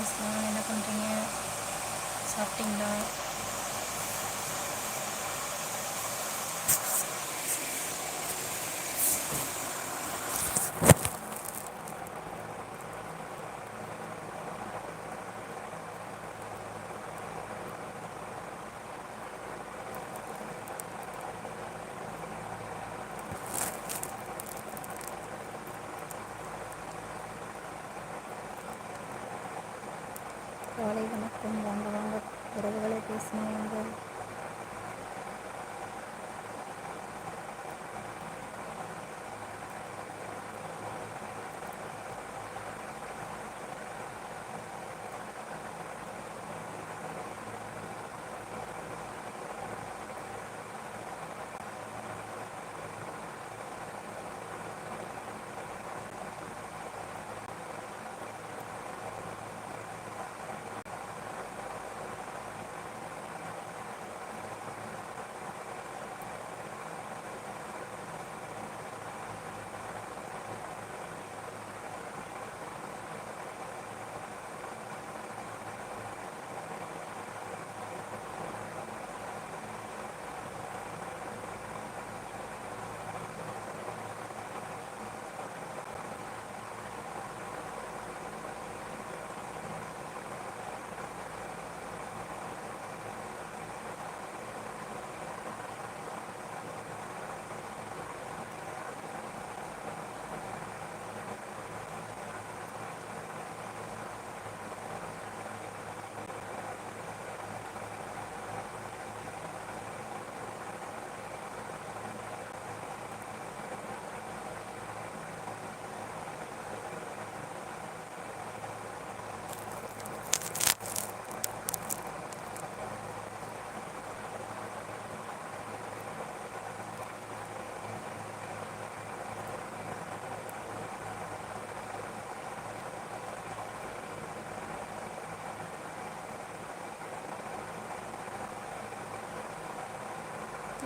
பேசலாம் என்ன பண்ணுறீங்க சாப்பிட்டீங்களா?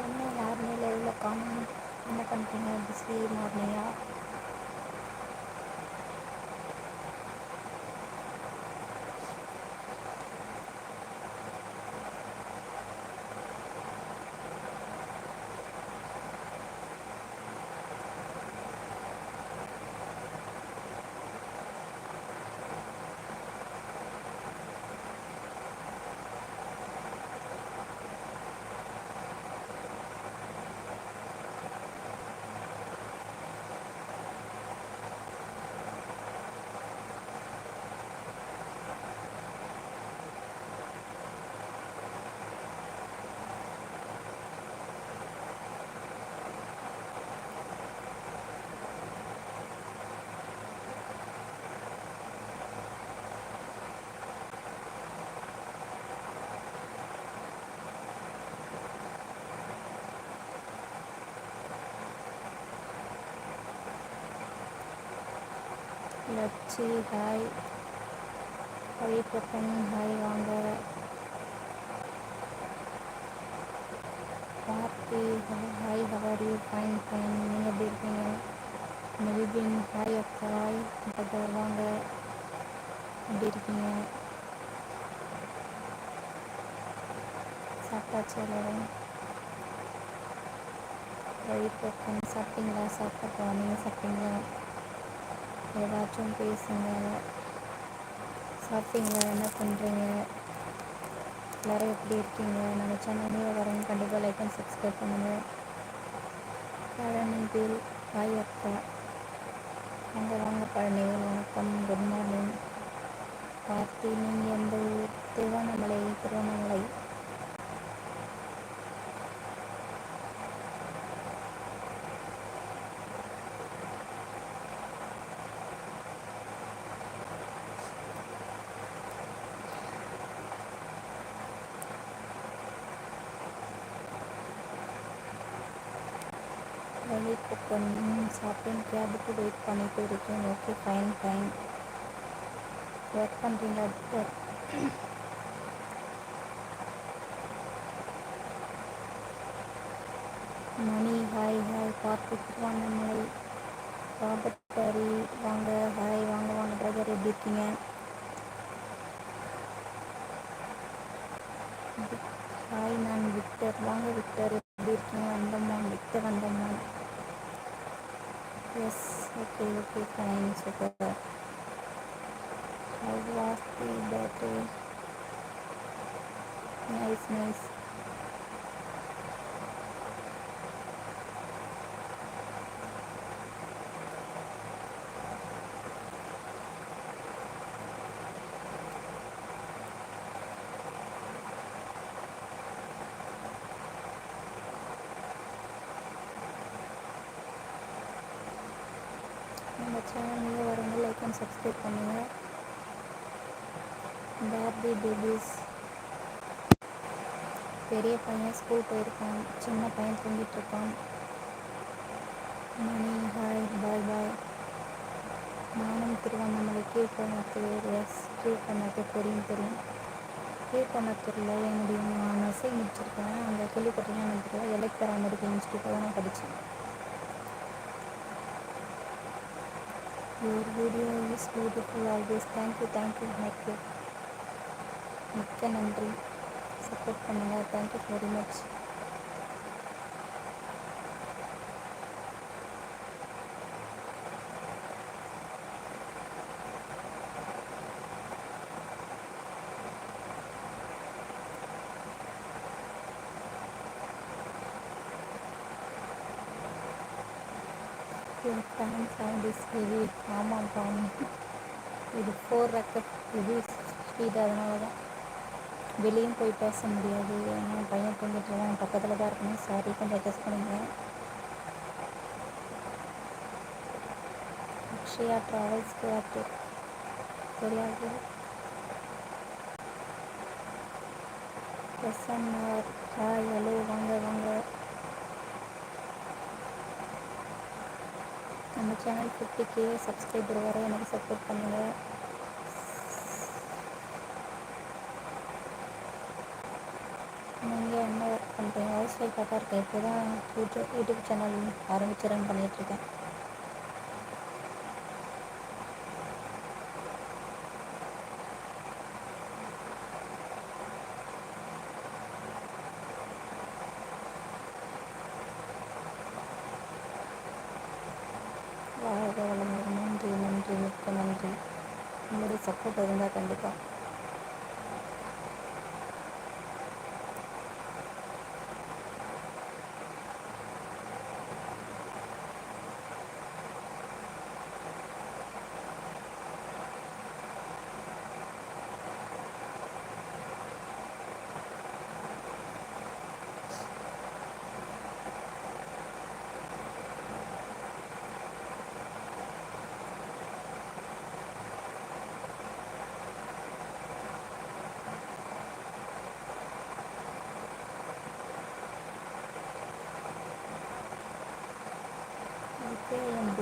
என்ன யாருமே லைவில் காணும் என்ன பண்ணுறீங்க பிஸி மார்னிங்கா? லட்சி ஹாய் ஹரிப்பப்பன் ஹாய் வாங்க Parthi hi how are you fine fine நீங்கள் எப்படி இருக்கீங்க மெல்பின் ஹாய் அக்கா ஹாய் பட்டர் வாங்க எப்படி இருக்கீங்க சாப்பிட்டாச்சு எல்லாரும் ஹரிப்பப்பன் சாப்பிட்டீங்களா சாப்பிட்டப்பா நீங்கள் சாப்பிட்டீங்களா ஏதாச்சும் பேசுங்க. சாப்பிட்டீங்க என்ன பண்ணுறீங்க எல்லோரும் எப்படி இருக்கீங்க? நம்ம சேனல் நீங்க கண்டிப்பாக லைக் அண்ட் சப்ஸ்கிரைப் பண்ணுங்கள் பழனிவேல் ஹாய் அக்கா வாங்க வாங்க. பழனிவேல் நானும் இப்போ கொஞ்சம் சாப்பிட்டேன். கேபுக்கு வெயிட் பண்ணிகிட்டு இருக்கேன். ஓகே ஃபைன் ஃபைன் ஒர்க் பண்ணுறீங்களா சார் மணி ஹாய் ஹாய் பார்த்துட்டு வாங்க மலை ராபர்ட் வாங்க ஹாய் வாங்க வாங்க. பிரதர் எப்படி இருக்கீங்க? ஹாய் நான் விக்டர். வாங்க விக்டர். எப்படி இருக்கீங்க? வந்தம்மான் விக்டர் வந்தம்மான் Yes, okay, okay, fine, super. I was the battery. Nice, nice. நம்ம சேனலில் வரவங்க லைக் அண்ட் சப்ஸ்கிரைப் பண்ணுங்கள் பேபி பேபிஸ் பெரிய பையன் ஸ்கூல் போயிருக்கான். சின்ன பையன் தூங்கிட்டு இருக்கான். மணி ஹாய் பாய் பாய் நானும் திருவண்ணாமலை கீழ்கணத்தூர் எஸ் கீழ்கணத்தூர் தெரியும் தெரியும். கீழ்கணத்தூரில் என்னுடைய நான் நர்சை முடிச்சிருக்கேன் அங்கே கேள்விப்பட்டீங்கன்னா எனக்கு தெரியல. எலக்ட்ரா மெடிக்கல் இன்ஸ்டியூட்டில் தான் நான் படித்தேன் your video is beautiful always thank you thank you எனக்கு மிக்க நன்றி. சப்போர்ட் பண்ணுங்கள் thank you very much your fan sound is heavy ஆமாம் பாம் இது ஃபோர் ரெக்கப் இது ஸ்பீடு அதனால தான். வெளியும் போய் பேச முடியாது. ஏன்னா பையன் தூங்கிட்டு தான் பக்கத்தில் தான் இருக்கணும். சாரி கொஞ்சம் அட்ஜஸ்ட் பண்ணுங்க. அக்ஷயா ட்ராவல்ஸ்க்கு ஆட்டு தெரியாது. எஸ்என்ஆர் ஹாய் ஹலோ வாங்க வாங்க. நம்ம சேனல் ஃபிஃப்டி கே சப்ஸ்கிரைபர் வர எனக்கு சப்போர்ட் பண்ணுங்கள் நீங்கள் என்ன ஒர்க் பண்ணுறீங்க ஹவுஸ் ஒய்ஃபாக தான் இருக்கேன் இப்போ தான் யூடியூப் யூடியூப் சேனல் ஆரம்பிச்சு ரன் பண்ணிகிட்ருக்கேன் வாழ்க வளமுடன் நன்றி நன்றி மிக்க நன்றி உங்களுடைய சப்போர்ட் இருந்தால் கண்டிப்பாக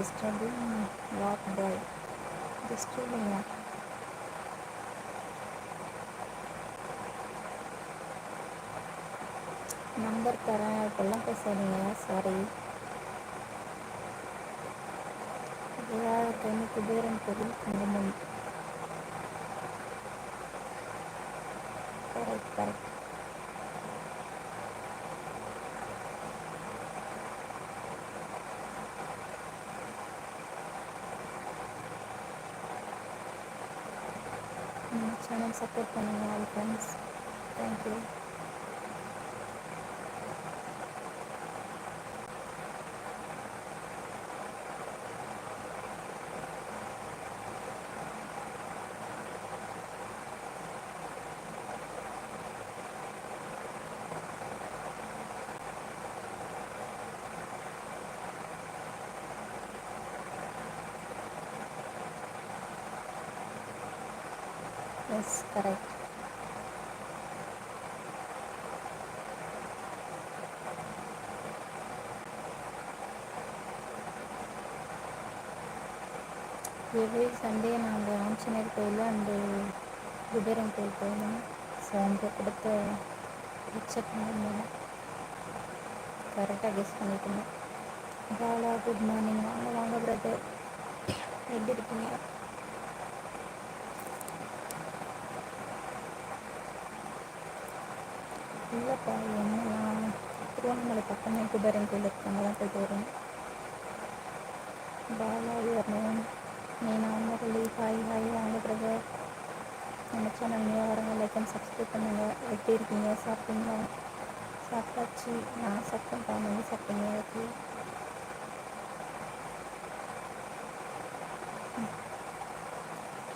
ஓகே என் டிஸ்டர்பிங் வாக் பாய் டிஸ்டர்பிங்கா நம்பர் தரேன். இப்பெல்லாம் பேசாதீங்க. சாரி விழாக்கிழமை குபேரன் கோவில் குங்குமம் கரெக்ட் கரெக்ட் நம்ம சேனல் சப்போர்ட் பண்ணுங்கள் friends thank you yes correct every Sunday நாங்கள் ஆஞ்சநேயர் கோயில் அண்டு குபேரன் கோயில் போயிருந்தோம் ஸோ அங்கே கொடுத்த ரிச்சப் மூலம் கரெக்டாக கெஸ் பண்ணியிருக்கணும் பாலா குட் மார்னிங் வாங்க வாங்க பிரதர் எப்படி இருக்கீங்க? இல்லைப்பா என்ன திருவண்ணாமலை பக்கமே குபேரன் கோயில் இருக்கு அங்கே தான் போயிட்டு வருவேன். பாலா வரணும். மீனா முரளி ஹாய் ஹாய் வாங்க பிரதர் நம்ம சேனல் நியூ வரவங்க லைக் அண்ட் சப்ஸ்கிரைப் பண்ணுங்கள் எப்படி இருக்கீங்க? சாப்பிட்டீங்களா? சாப்பிட்டாச்சு. நான் சாப்பிட்டேன்ப்பா நீங்கள் சாப்பிட்டீங்க ஓகே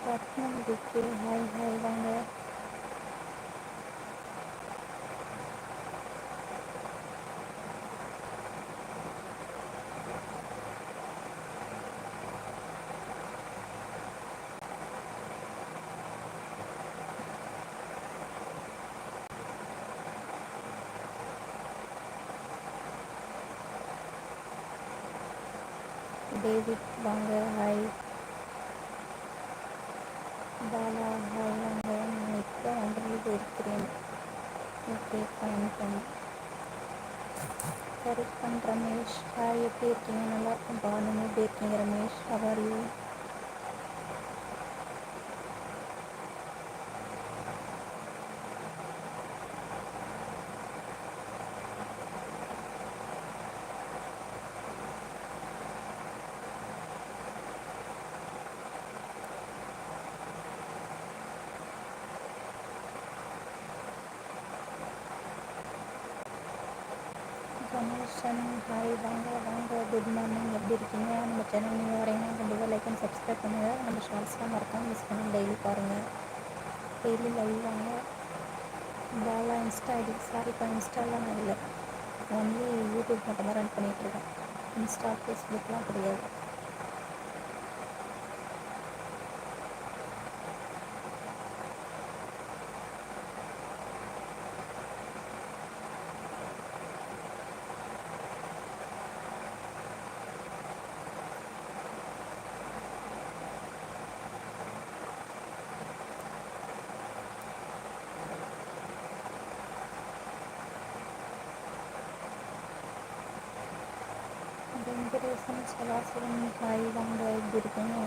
ரத்னம் ஹாய் ஹாய் வாங்க. டேவிட் வாங்க ஹாய் பாலா ஹாய் வாங்க நான் இப்போ வந்துட்டு இருக்கிறேன் okay fine fine Karuppan Ramesh hi எப்படி இருக்கீங்க? நல்லா இருக்கும். நீங்கள் எப்படி இருக்கீங்க ரமேஷ் அவர் யூ கணேசன் ஹாய் வாங்க வாங்க குட் மார்னிங் எப்படி இருக்கீங்க? நம்ம சேனல் நீங்கள் வரீங்கன்னா கண்டிப்பாக லைக் அண்ட் சப்ஸ்கிரைப் பண்ணுங்கள் நம்ம ஷார்ட்ஸ்லாம் மறக்காமல் மிஸ் பண்ணி டெய்லி பாருங்கள் டெய்லி லைவ் வாங்க பாலா இன்ஸ்டா ஐடி இப்போ இன்ஸ்டாலாம் நான் இல்லை ஒன்லி யூடியூப் மட்டும் தான் ரன் பண்ணிகிட்ருக்கேன் இன்ஸ்டா ஃபேஸ்புக்லாம் கிடையாது. வெங்கடேசன் சதாசிவன் ஹாய் வாங்க எப்படி இருக்கீங்க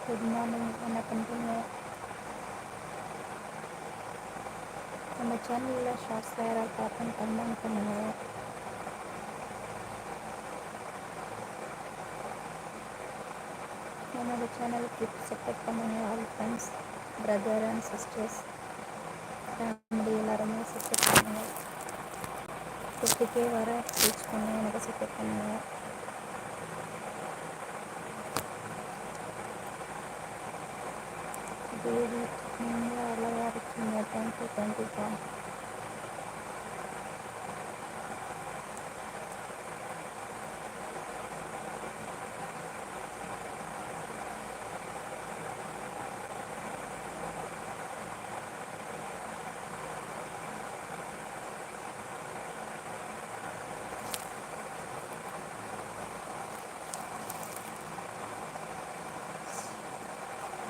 குட் மார்னிங் என்ன பண்ணுறீங்க நம்ம சேனலில் ஷார்ட்ஸ் யாராவது பார்த்து கமெண்ட் பண்ணுங்கள் என்னோட சேனலுக்கு சப்போர்ட் பண்ணுங்கள் all friends brother and sisters family எல்லாருமே சப்போர்ட் பண்ணுங்கள் ஃபிஃப்டிக்கே வர ரீச் பண்ணி எனக்கு சப்போர்ட் பண்ணுங்க தேவி நீங்கள் அழகாக இருக்கீங்க? தேங்க்யூ தேங்க்யூப்பா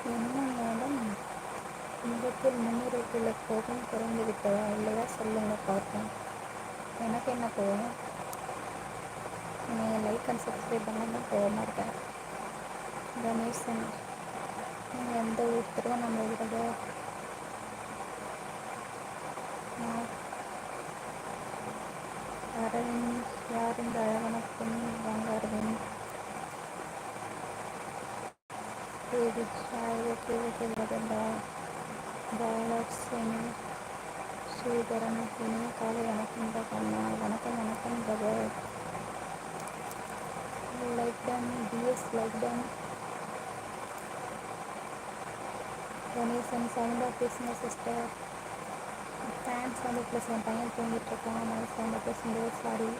என்ன மேடம் உங்கள் முன்னுரைக்குள்ள கோபம் குறைந்து விட்டதா இல்லையா? சொல்லுங்க பார்ப்போம். எனக்கு என்ன கோவம் நீங்கள் லைக் அண்ட் சப்ஸ்கிரைப் பண்ணாமல் கோவமாக இருக்கேன் கணேசன் நீங்கள் எந்த ஊர் திருவண்ணாமலை விட அரவிந்த் யார் இந்த அழகான பொண்ணு வாங்க Aravind? David hi okay okay பிரதண்டா Sridharan இனிய காலை வணக்கம் கண்ணா வணக்கம் வணக்கம் brother like done PS like done Ganesan சவுண்டாக பேசுங்க சிஸ்டர் ஃபேன்ஸ் வந்து ப்ளஸ் என் பையன் தூங்கிட்டு இருக்கான் அதனால சவுண்டாக பேசும்போது சாரி.